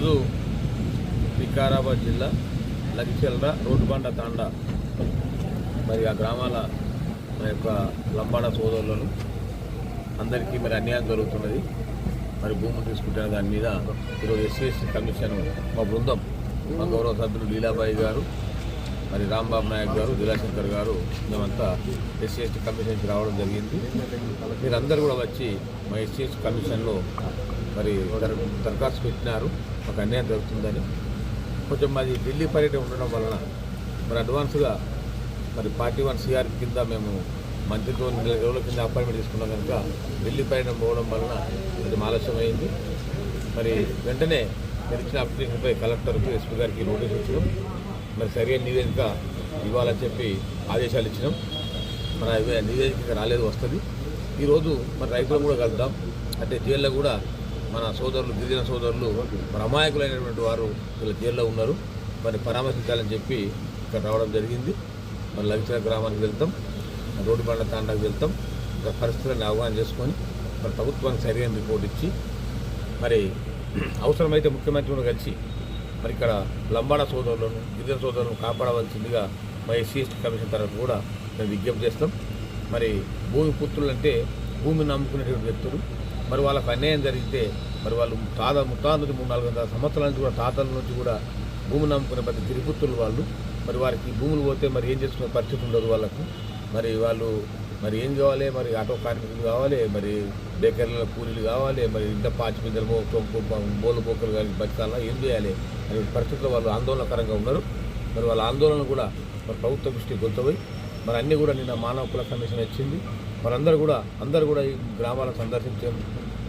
ఈరోజు వికారాబాద్ జిల్లా లగిచెల్ర రోడ్డుబండ తాండా మరి ఆ గ్రామాల మా యొక్క లంబాడ సోదరులను అందరికీ మరి అన్యాయం జరుగుతున్నది. మరి భూములు తీసుకుంటున్న దాని మీద ఈరోజు ఎస్సీఎస్సీ కమిషన్ మా బృందం మా గౌరవ సభ్యులు లీలాబాయి గారు మరి రాంబాబు నాయక్ గారు దిలాశంకర్ గారు మేమంతా ఎస్సీ ఎస్టీ కమిషన్కి రావడం జరిగింది. మీరందరూ కూడా వచ్చి మా ఎస్సీ ఎస్టీ కమిషన్లో మరి దరఖాస్తు పెట్టినారు మాకు అన్యాయం జరుగుతుందని. కొంచెం మాది ఢిల్లీ పర్యటన ఉండడం వలన మరి అడ్వాన్స్గా మరి పార్టీ వన్ సిఆర్ కింద మేము మంత్రితో నెల రోజుల కింద అపాయింట్మెంట్ తీసుకున్నాం కనుక ఢిల్లీ పర్యటన పోవడం వలన కొంచెం ఆలస్యమైంది మరి వెంటనే మీరు ఇచ్చిన అప్లికేషన్పై కలెక్టర్కు ఎస్పీ గారికి నోటీస్ ఇచ్చినాం. మరి సరైన నివేదిక ఇవ్వాలని చెప్పి ఆదేశాలు ఇచ్చినాం. మరి నివేదిక రాలేదు వస్తుంది. ఈరోజు మరి రైతులు కూడా కలుద్దాం. అంటే జైల్లో కూడా మన సోదరులు గిరిజన సోదరులు మరి అమాయకులైనటువంటి వారు వీళ్ళ జైల్లో ఉన్నారు. మరి పరామర్శించాలని చెప్పి ఇక్కడ రావడం జరిగింది. మరి లవిచర గ్రామానికి వెళ్తాం రోడ్డు బండ తాండాకు వెళ్తాం. ఇక్కడ పరిస్థితులను అవగాహన చేసుకొని మరి ప్రభుత్వానికి సరైన రిపోర్ట్ ఇచ్చి మరి అవసరమైతే ముఖ్యమంత్రి కూడా కలిసి మరి ఇక్కడ లంబాడ సోదరులను గిరిజన సోదరులను కాపాడవలసిందిగా మరి ఎస్సీ కమిషన్ తరఫు కూడా మేము విజ్ఞప్తి చేస్తాం. మరి భూమి పుత్రులు అంటే భూమిని నమ్ముకునేటువంటి వ్యక్తులు మరి వాళ్ళకు అన్యాయం జరిగితే మరి వాళ్ళు తాత ముత్తాల నుంచి మూడు నాలుగు వందల సంవత్సరాల నుంచి కూడా తాతల నుంచి కూడా భూమిని నమ్ముకునే ప్రతి తిరుపతులు వాళ్ళు. మరి వారికి భూములు పోతే మరి ఏం చేసుకునే పరిస్థితి ఉండదు వాళ్ళకు. మరి వాళ్ళు మరి ఏం కావాలి? మరి ఆటో కార్మికులు కావాలి మరి బేకరీల కూలీలు కావాలి మరి ఇంత పాచి పిందలు బోలు పోకలు కానీ బతకాలా? ఏం చేయాలి? అనే పరిస్థితుల్లో వాళ్ళు ఆందోళనకరంగా ఉన్నారు. మరి వాళ్ళ ఆందోళన కూడా మరి ప్రభుత్వ దృష్టికి గొంతపోయి మరి అన్నీ కూడా నిన్న మానవ కుల కమిషన్ ఇచ్చింది. మరందరూ కూడా అందరూ కూడా ఈ గ్రామాలను సందర్శించాం.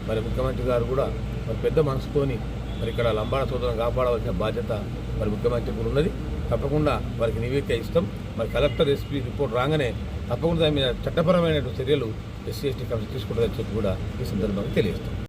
మరి ముఖ్యమంత్రి గారు కూడా మరి పెద్ద మనసుతోని మరి ఇక్కడ లంబాడ సోదరులను కాపాడవలసిన బాధ్యత మరి ముఖ్యమంత్రి కూడా ఉన్నది. తప్పకుండా వారికి నివేదిక ఇస్తాం. మరి కలెక్టర్ ఎస్పీ రిపోర్ట్ రాగానే తప్పకుండా దాని మీద చట్టపరమైన చర్యలు ఎస్సీ ఎస్టీ కమిషన్ తీసుకుంటుందని చెప్పి కూడా ఈ సందర్భంగా తెలియజేస్తాం.